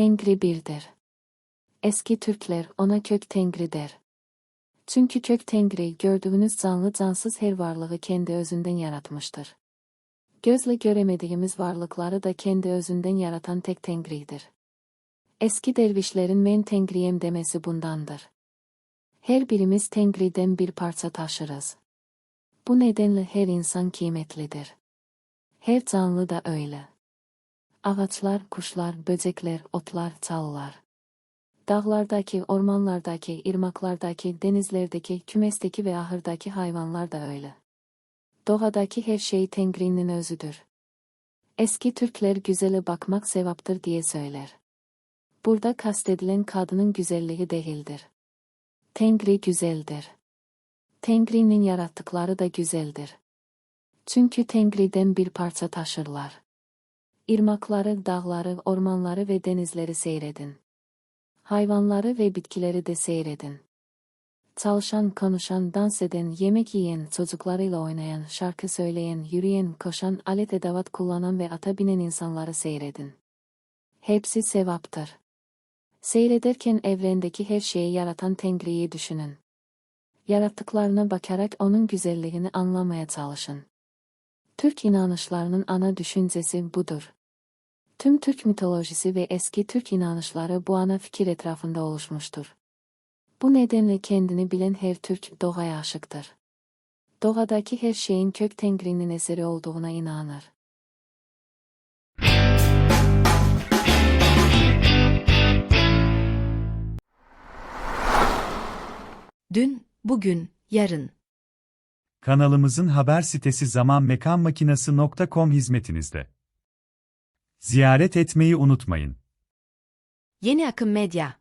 Tengri birdir. Eski Türkler ona kök Tengri der. Çünkü kök Tengri gördüğünüz canlı cansız her varlığı kendi özünden yaratmıştır. Gözle göremediğimiz varlıkları da kendi özünden yaratan tek Tengri'dir. Eski dervişlerin men Tengriyem demesi bundandır. Her birimiz Tengri'den bir parça taşırız. Bu nedenle her insan kıymetlidir. Her canlı da öyle. Ağaçlar, kuşlar, böcekler, otlar, çalılar. Dağlardaki, ormanlardaki, ırmaklardaki, denizlerdeki, kümesteki ve ahırdaki hayvanlar da öyle. Doğadaki her şey Tengri'nin özüdür. Eski Türkler güzele bakmak sevaptır diye söyler. Burada kastedilen kadının güzelliği değildir. Tengri güzeldir. Tengri'nin yarattıkları da güzeldir. Çünkü Tengri'den bir parça taşırlar. İrmakları, dağları, ormanları ve denizleri seyredin. Hayvanları ve bitkileri de seyredin. Çalışan, konuşan, dans eden, yemek yiyen, çocuklarıyla oynayan, şarkı söyleyen, yürüyen, koşan, alet edevat kullanan ve ata binen insanları seyredin. Hepsi sevaptır. Seyrederken evrendeki her şeyi yaratan Tengri'yi düşünün. Yarattıklarına bakarak onun güzelliğini anlamaya çalışın. Türk inanışlarının ana düşüncesi budur. Tüm Türk mitolojisi ve eski Türk inanışları bu ana fikir etrafında oluşmuştur. Bu nedenle kendini bilen her Türk doğaya aşıktır. Doğadaki her şeyin kök Tengri'nin eseri olduğuna inanır. Dün, bugün, yarın. Kanalımızın haber sitesi zamanmekanmakinası.com hizmetinizde. Ziyaret etmeyi unutmayın. Yeni Akım Medya.